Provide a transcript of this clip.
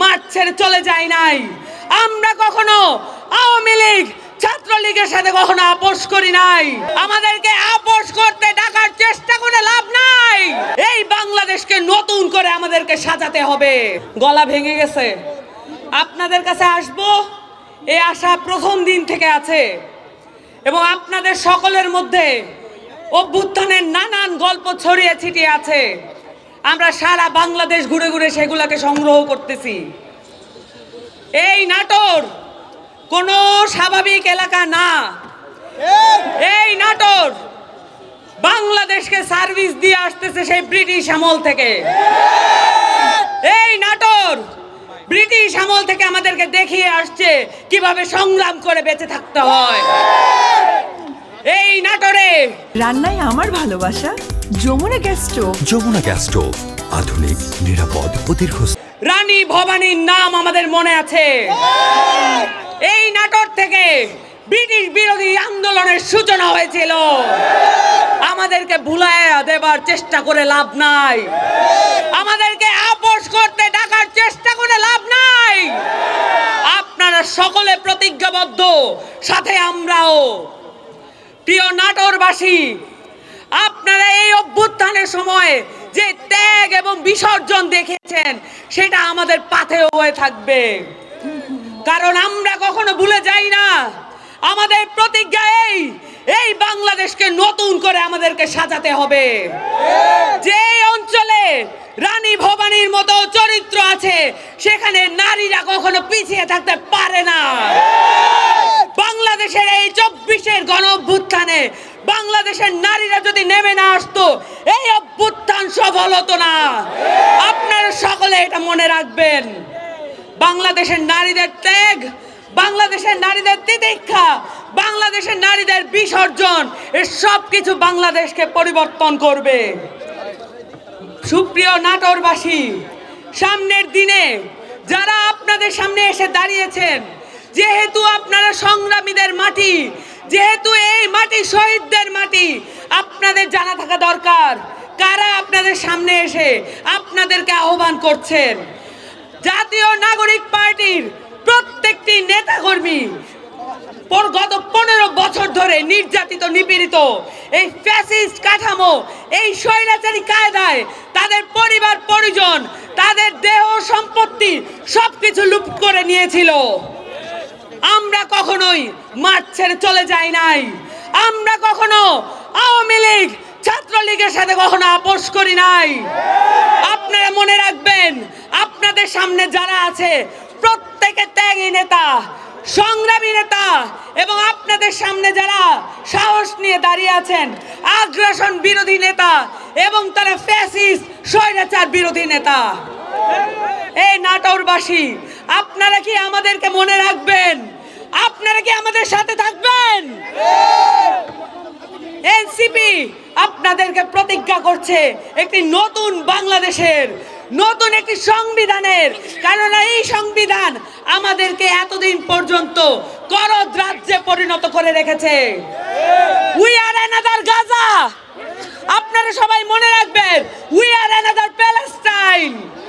মাঠ ছেড়ে চলে যাই নাই। আমরা কখনো আওয়ামী লীগ, ছাত্রলীগের সাথে কখনো আপোষ করি নাই। আমাদেরকে আপোষ করতে ডাকার চেষ্টা করে লাভ নাই। এই বাংলাদেশকে নতুন করে আমাদেরকে সাজাতে হবে। গলা ভেঙে গেছে। আপনাদের কাছে আসব এই আশা প্রথম দিন থেকে আছে। এবং আপনাদের সকলের মধ্যে অভ্যুত্থানের নানান গল্প ছড়িয়ে ছিটিয়ে আছে। আমরা সারা বাংলাদেশ ঘুরে ঘুরে সেগুলোকে সংগ্রহ করতেছি। এই নাটোর কোনো স্বাভাবিক এলাকা না। এই নাটোর বাংলাদেশকে সার্ভিস দিয়ে আসতেছে সেই ব্রিটিশ আমল থেকে। এই নাটোর ব্রিটিশ আমল থেকে আমাদেরকে দেখিয়ে আসছে কীভাবে সংগ্রাম করে বেঁচে থাকতে হয়। এই নাটোরে রান্নায় আমার ভালোবাসা? Jamuna gas stove. Jamuna gas stove আধুনিক নিরাপদ ও দীর্ঘস্থায়ী রানী ভবানীর নাম আমাদের মনে আছে। এই নাটক থেকে ব্রিটিশ বিরোধী আন্দোলনের সূচনা হয়েছিল। আমাদেরকে ভুলাইয়া দেবার চেষ্টা করে লাভ নাই। আমাদেরকে আপোষ করতে ডাকার চেষ্টা করে লাভ নাই। আপনারা সকলে প্রতিজ্ঞাবদ্ধ সাথে আমরাও। প্রিয় নাটোরবাসী আপনারা এই অভ্যুত্থানের সময় যে ত্যাগ এবং বিসর্জন দেখেছেন, সেটা আমাদের পাথেও হয়ে থাকবে। কারণ আমরা কখনো ভুলে যাই না, আমাদের প্রতিজ্ঞা এই এই বাংলাদেশকে নতুন করে আমাদেরকে সাজাতে হবে। যে অঞ্চলে রানী ভবানীর মতো চরিত্র আছে, সেখানে নারীরা কখনো পিছিয়ে থাকতে পারে না। বাংলাদেশের এই চব্বিশের গণ অভ্যুত্থানে বাংলাদেশের নারীরা যদি নেমে না আসতো, এই অভ্যুত্থান সফল হতো না। আপনারা সকলে এটা মনে রাখবেন। বাংলাদেশের নারীদের ত্যাগ, বাংলাদেশের নারীদের তিতিক্ষা, বাংলাদেশের নারীদের বিসর্জন এর সব কিছু বাংলাদেশকে পরিবর্তন করবে। সুপ্রিয় নাটোরবাসী, সামনের দিনে যারা আপনাদের সামনে এসে দাঁড়িয়েছেন যেহেতু আপনারা সংগ্রামীদের মাটি, যেহেতু এই মাটি শহীদদের মাটি, আপনাদের জানা থাকা দরকার। কারা আপনাদের সামনে এসে আপনাদেরকে আহ্বান করছেন? জাতীয় নাগরিক পার্টির প্রত্যেকটি নেতাকর্মী গত পনেরো বছর ধরে নির্যাতিত, নিপীড়িত এই ফ্যাসিস্ট কাঠামো, এই স্বৈরাচারী কায়দায় তাদের পরিবার, পরিজন, তাদের দেহ সম্পত্তি সবকিছু লুট করে নিয়েছিল। আমরা কখনোই মাঠ ছেড়ে চলে যাই নাই। আমরা কখনো আওয়ামী লীগ, ছাত্রলীগের সাথে কখনো আপোষ করি নাই। আপনারা মনে রাখবেন, আপনাদের সামনে যারা আছে, প্রত্যেকে ত্যাগী নেতা, সংগ্রামী নেতা, এবং আপনাদের সামনে যারা সাহস নিয়ে দাঁড়িয়ে আছেন, আগ্রাসন বিরোধী নেতা, এবং তারা ফ্যাসিস্ট, স্বৈরাচার বিরোধী নেতা। এই নাটোরবাসী, আপনারা কি আমাদেরকে মনে রাখবেন? আপনারা কি আমাদের সাথে থাকবেন? এনসিপি আপনাদেরকে প্রতিজ্ঞা করছে একটি নতুন বাংলাদেশের, নতুন একটি সংবিধানের। কারণ এই সংবিধান আমাদেরকে এতদিন পর্যন্ত করদ রাজ্যে পরিণত করে রেখেছে। উই আর অ্যানাদার গাজা আপনারা সবাই মনে রাখবেন উই আর অ্যানাদার প্যালেস্টাইন